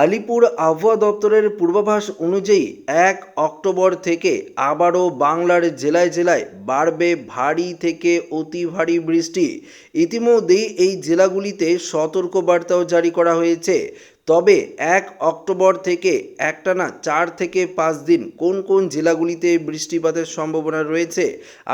আলিপুর আবহাওয়া দপ্তরের পূর্বাভাস অনুযায়ী এক অক্টোবর থেকে আবারও বাংলার জেলায় জেলায় বাড়বে ভারী থেকে অতি ভারী বৃষ্টি। ইতিমধ্যেই এই জেলাগুলিতে সতর্কবার্তাও জারি করা হয়েছে। তবে এক অক্টোবর থেকে একটানা চার থেকে পাঁচ দিন কোন কোন জেলাগুলিতে বৃষ্টিপাতের সম্ভাবনা রয়েছে,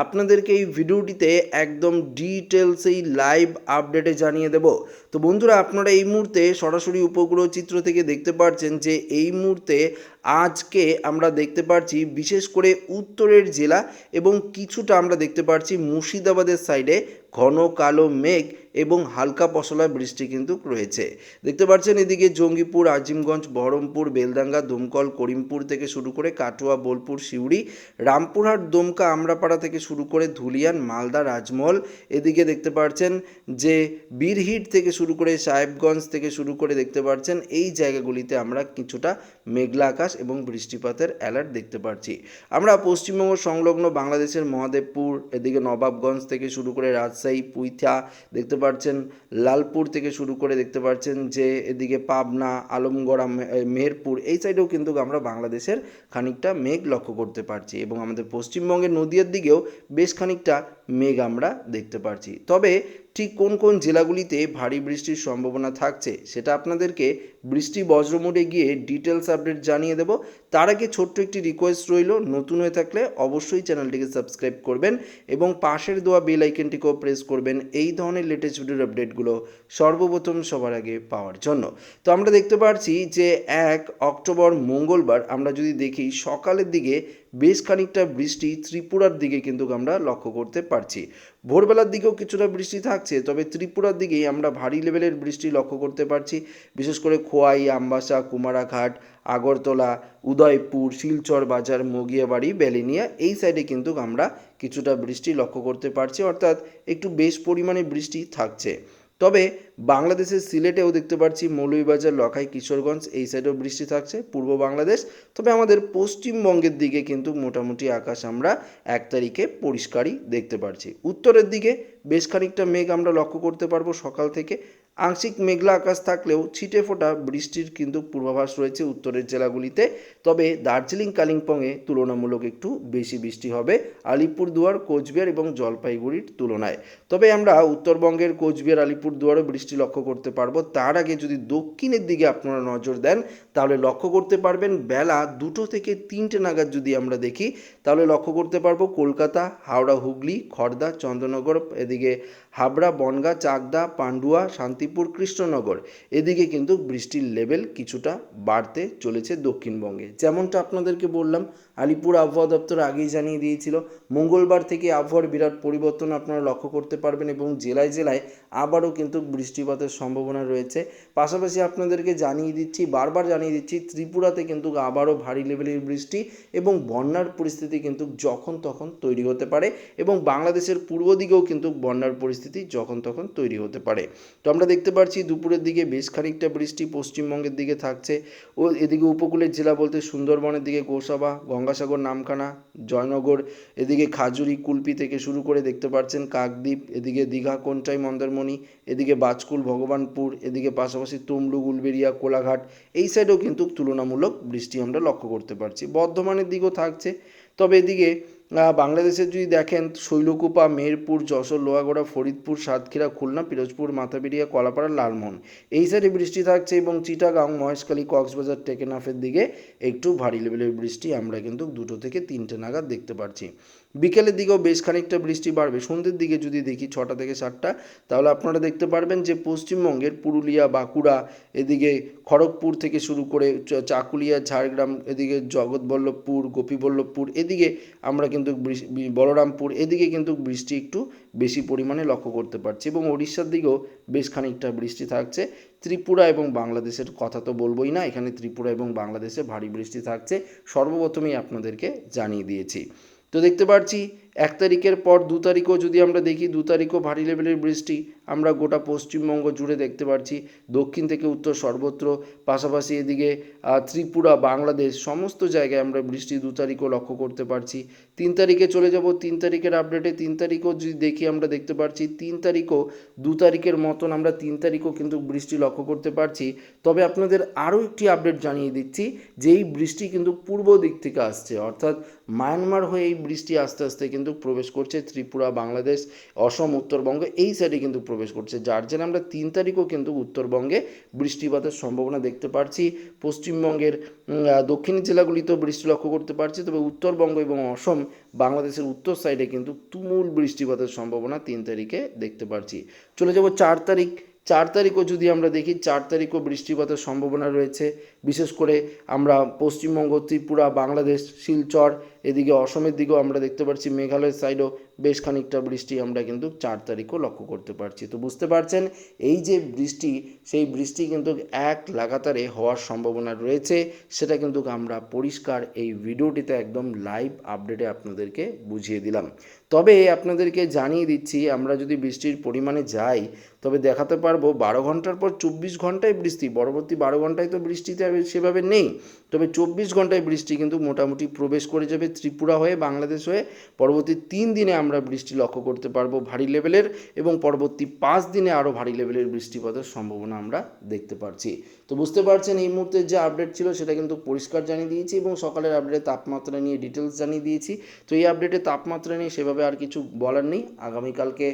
আপনাদেরকে এই ভিডিওটিতে একদম ডিটেলসেই লাইভ আপডেটে জানিয়ে দেব। তো বন্ধুরা, আপনারা এই মুহূর্তে সরাসরি উপগ্রহ চিত্র থেকে দেখতে পাচ্ছেন যে এই মুহূর্তে আজকে আমরা দেখতে পাচ্ছি বিশেষ করে উত্তরের জেলা এবং কিছুটা আমরা দেখতে পাচ্ছি মুর্শিদাবাদের সাইডে ঘন কালো মেঘ এবং হালকা পশলা বৃষ্টি কিন্তু রয়েছে। দেখতে পাচ্ছেন এদিকে জঙ্গিপুর, আজিমগঞ্জ, বহরমপুর, বেলডাঙ্গা, দমকল, করিমপুর থেকে শুরু করে কাটোয়া, বোলপুর, সিউড়ি, রামপুরহাট, দমকা, আমরাপাড়া থেকে শুরু করে ধুলিয়ান, মালদা, রাজমহল। এদিকে দেখতে পাচ্ছেন যে বীরহিট থেকে শুরু করে সাহেবগঞ্জ থেকে শুরু করে দেখতে পাচ্ছেন এই জায়গাগুলিতে আমরা কিছুটা মেঘলা আকাশ এবং বৃষ্টিপাতের অ্যালার্ট দেখতে পাচ্ছি আমরা পশ্চিমবঙ্গ সংলগ্ন বাংলাদেশের মহাদেবপুর, এদিকে নবাবগঞ্জ থেকে শুরু করে রাজশাহী, পুইথা দেখতে পাচ্ছেন লালপুর থেকে শুরু করে দেখতে পাচ্ছেন যে এদিকে পাবনা, আলমগড়া মেহেরপুর, এই সাইডেও কিন্তু আমরা বাংলাদেশের খানিকটা মেঘ লক্ষ্য করতে পারছি এবং আমাদের পশ্চিমবঙ্গের নদীয়ার দিকেও বেশ খানিকটা মেঘ আমরা দেখতে পারছি। তবে ঠিক কোন কোন জেলাগুলিতে ভারী বৃষ্টির সম্ভাবনা থাকছে সেটা আপনাদেরকে বৃষ্টি বজ্রমোডে গিয়ে ডিটেলস আপডেট জানিয়ে দেব। তার আগে ছোট্ট একটি রিকোয়েস্ট রইল, নতুন হয়ে থাকলে অবশ্যই চ্যানেলটিকে সাবস্ক্রাইব করবেন এবং পাশের দেওয়া বেল আইকনটিকেও প্রেস করবেন। এই ধরনের লেটেস্ট ভিডিওর আপডেটগুলো সর্বপ্রথম সবার আগে পাওয়ার জন্য। তো আমরা দেখতে পাচ্ছি যে এক অক্টোবর মঙ্গলবার আমরা যদি দেখি সকালের দিকে বেশ খানিকটা বৃষ্টি ত্রিপুরার দিকে কিন্তু আমরা লক্ষ্য করতে পারছি। ভোরবেলার দিকেও কিছুটা বৃষ্টি থাকছে, তবে ত্রিপুরার দিকেই আমরা ভারী লেভেলের বৃষ্টি লক্ষ্য করতে পারছি। বিশেষ করে খোয়াই, আমবাসা, কুমারাঘাট, আগরতলা, উদয়পুর, শিলচর বাজার, মগিয়াবাড়ি, বেলিনিয়া এই সাইডে কিন্তু আমরা কিছুটা বৃষ্টি লক্ষ্য করতে পারছি। অর্থাৎ একটু বেশ পরিমাণে বৃষ্টি থাকছে। তবে বাংলাদেশের সিলেটেও দেখতে পাচ্ছি মৌলভীবাজার, লখাই, কিশোরগঞ্জ এই সাইডেও বৃষ্টি থাকছে, পূর্ব বাংলাদেশ। তবে আমাদের পশ্চিমবঙ্গের দিকে কিন্তু মোটামুটি আকাশ আমরা এক তারিখে পরিষ্কারই দেখতে পারছি। উত্তরের দিকে বেশ খানিকটা মেঘ আমরা লক্ষ্য করতে পারব সকাল থেকে। আংশিক মেঘলা আকাশ থাকলেও ছিটে ফোটা বৃষ্টির কিন্তু পূর্বাভাস রয়েছে উত্তরের জেলাগুলিতে। তবে দার্জিলিং, কালিম্পংয়ে তুলনামূলক একটু বেশি বৃষ্টি হবে আলিপুরদুয়ার, কোচবিহার এবং জলপাইগুড়ির তুলনায়। তবে আমরা উত্তরবঙ্গের কোচবিহার, আলিপুরদুয়ারও বৃষ্টি লক্ষ্য করতে পারব। তার আগে যদি দক্ষিণের দিকে আপনারা নজর দেন, তাহলে লক্ষ্য করতে পারবেন বেলা দুটো থেকে তিনটে নাগাদ যদি আমরা দেখি, তাহলে লক্ষ্য করতে পারব কলকাতা, হাওড়া, হুগলি খড়দা চন্দ্রনগর, এদিকে হাবড়া, বনগা, চাকদা, পান্ডুয়া শান্তিপুর কৃষ্ণনগর। এদিকে কিন্তু বৃষ্টির লেভেল কিছুটা বাড়তে চলেছে দক্ষিণবঙ্গে। যেমনটা আপনাদেরকে বললাম আলিপুর আবহাওয়া দপ্তর আগেই জানিয়ে দিয়েছিল, মঙ্গলবার থেকে আবহাওয়ার বিরাট পরিবর্তন আপনারা লক্ষ্য করতে পারবেন এবং জেলায় জেলায় আবারও কিন্তু বৃষ্টিপাতের সম্ভাবনা রয়েছে। পাশাপাশি আপনাদেরকে জানিয়ে দিচ্ছি, বারবার জানিয়ে দিচ্ছি, ত্রিপুরাতে কিন্তু আবারও ভারী লেভেলের বৃষ্টি এবং বন্যার পরিস্থিতি কিন্তু যখন তখন তৈরি হতে পারে এবং বাংলাদেশের পূর্ব দিকেও কিন্তু বন্যার পরিস্থিতি যখন তখন তৈরি হতে পারে। তো আমরা দেখতে পাচ্ছি দুপুরের দিকে বেশ খানিকটা বৃষ্টি পশ্চিমবঙ্গের দিকে থাকছে ও এদিকে উপকূলের জেলা বলতে সুন্দরবনের দিকে, গোসাবা গঙ্গাসাগর, নামখানা, জয়নগর, এদিকে খাজুরি কুলপি থেকে শুরু করে দেখতে পাচ্ছেন কাকদ্বীপ, এদিকে দীঘা, কোনটাই, মন্দারমণি, এদিকে বাজকুল, ভগবানপুর, এদিকে পাশাপাশি তমলুক উলবেরিয়া কোলাঘাট, এই সাইডেও কিন্তু তুলনামূলক বৃষ্টি আমরা লক্ষ্য করতে পারছি। বর্ধমানের দিকেও থাকছে। তবে এদিকে বাংলাদেশের যদি দেখেন, শৈলকুপা, মেহেরপুর, যশোর, লোহাগড়া, ফরিদপুর, সাতক্ষীরা, খুলনা, পিরোজপুর, মাথাপিড়িয়া, কলাপাড়া, লালমোহন। এই সাইডে বৃষ্টি থাকছে এবং চিটাগাং, মহেশখালী, কক্সবাজার, টেকেনাফের দিকে একটু ভারী লেভেলের বৃষ্টি আমরা কিন্তু দুটো থেকে তিনটে নাগাদ দেখতে পাচ্ছি বিকেলের দিকেও বেশ খানিকটা বৃষ্টি বাড়বে। সন্ধ্যের দিকে যদি দেখি ছটা থেকে সাতটা, তাহলে আপনারা দেখতে পারবেন যে পশ্চিমবঙ্গের পুরুলিয়া, বাঁকুড়া, এদিকে খড়গপুর থেকে শুরু করে চাকুলিয়া, ঝাড়গ্রাম, এদিকে জগৎবল্লভপুর, গোপীবল্লভপুর, এদিকে আমরা কিন্তু বলরামপুর, এদিকে কিন্তু বৃষ্টি একটু বেশি পরিমাণে লক্ষ্য করতে পারছি এবং উড়িষ্যার দিকেও বেশ খানিকটা বৃষ্টি থাকছে। ত্রিপুরা এবং বাংলাদেশের কথা তো বলবোই না, এখানে ত্রিপুরা এবং বাংলাদেশে ভারী বৃষ্টি থাকছে। সর্বপ্রথমেই আপনাদেরকে জানিয়ে দিয়েছি। তো দেখতে পাচ্ছি এক তারিখের পর দু তারিখও যদি আমরা দেখি, দু তারিখও ভারী লেভেলের বৃষ্টি। আমরা গোটা পশ্চিমবঙ্গ জুড়ে দেখতে পাচ্ছি দক্ষিণ থেকে উত্তর সর্বত্র, পাশাপাশি এদিকে ত্রিপুরা, বাংলাদেশ সমস্ত জায়গায় আমরা বৃষ্টি দু তারিখও লক্ষ্য করতে পারছি। তিন তারিখে চলে যাব, তিন তারিখের আপডেটে তিন তারিখও যদি দেখি আমরা দেখতে পাচ্ছি তিন তারিখও দু তারিখের মতন আমরা তিন তারিখও কিন্তু বৃষ্টি লক্ষ্য করতে পারছি। তবে আপনাদের আরও একটি আপডেট জানিয়ে দিচ্ছি যে এই বৃষ্টি কিন্তু পূর্ব দিক থেকে আসছে, অর্থাৎ মায়ানমার হয়ে এই বৃষ্টি আস্তে আস্তে কিন্তু প্রবেশ করছে ত্রিপুরা, বাংলাদেশ, অসম, উত্তরবঙ্গ, এই সাইডে কিন্তু প্রবেশ করছে। যার জন্য আমরা তিন তারিখও কিন্তু উত্তরবঙ্গে বৃষ্টিপাতের সম্ভাবনা দেখতে পারছি। পশ্চিমবঙ্গের দক্ষিণ জেলাগুলিতেও বৃষ্টি লক্ষ্য করতে পারছি, তবে উত্তরবঙ্গ এবং অসম, বাংলাদেশের উত্তর সাইডে কিন্তু তুমুল বৃষ্টিপাতের সম্ভাবনা তিন তারিখে দেখতে পারছি। চলে যাব চার তারিখ। চার তারিখও যদি আমরা দেখি, চার তারিখও বৃষ্টিপাতের সম্ভাবনা রয়েছে। বিশেষ করে আমরা পশ্চিমবঙ্গ, ত্রিপুরা, বাংলাদেশ, শিলচর এদিকে অসমের দিকেও আমরা দেখতে পাচ্ছি, মেঘালয়ের সাইডও বেশ খানিকটা বৃষ্টি আমরা কিন্তু চার তারিখও লক্ষ্য করতে পারছি। তো বুঝতে পারছেন, এই যে বৃষ্টি, সেই বৃষ্টি কিন্তু এক লাগাতারে হওয়ার সম্ভাবনা রয়েছে। সেটা কিন্তু আমরা পরিষ্কার এই ভিডিওটিতে একদম লাইভ আপডেটে আপনাদেরকে বুঝিয়ে দিলাম। তবে আপনাদেরকে জানিয়ে দিচ্ছি, আমরা যদি বৃষ্টির পরিমাণে যাই, তবে দেখাতে পারব বারো ঘণ্টার পর চব্বিশ ঘন্টায় বৃষ্টি, পরবর্তী বারো ঘন্টায় তো বৃষ্টিতে সেভাবে নেই। তবে চব্বিশ ঘন্টায় বৃষ্টি কিন্তু মোটামুটি প্রবেশ করে যাবে ত্রিপুরা হয়ে বাংলাদেশ হয়ে পরবর্তী তিন দিনে আমরা বৃষ্টি লক্ষ্য করতে পারব ভারী লেভেলের এবং পরবর্তী পাঁচ দিনে আরও ভারী লেভেলের বৃষ্টিপাতের সম্ভাবনা আমরা দেখতে পারছি। তো বুঝতে পারছেন, এই মুহূর্তে যে আপডেট ছিল সেটা কিন্তু পরিষ্কার জানিয়ে দিয়েছি এবং সকালের আপডেটে তাপমাত্রা নিয়ে ডিটেলস জানিয়ে দিয়েছি। তো এই আপডেটে তাপমাত্রা নিয়ে সেভাবে আর কিছু বলার নেই। আগামীকালকে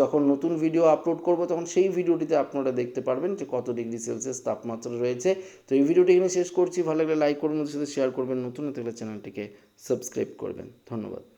যখন নতুন ভিডিও আপলোড করব, তখন সেই ভিডিওটিতে আপনারা দেখতে পারবেন যে কত ডিগ্রি সেলসিয়াস তাপমাত্রা রয়েছে। তো এই ভিডিওটি এখানে শেষ করছি। ভালো লাগলে লাইক করবেন সাথে শেয়ার করবেন। নতুন হতে চ্যানেলটিকে সাবস্ক্রাইব করবেন। ধন্যবাদ।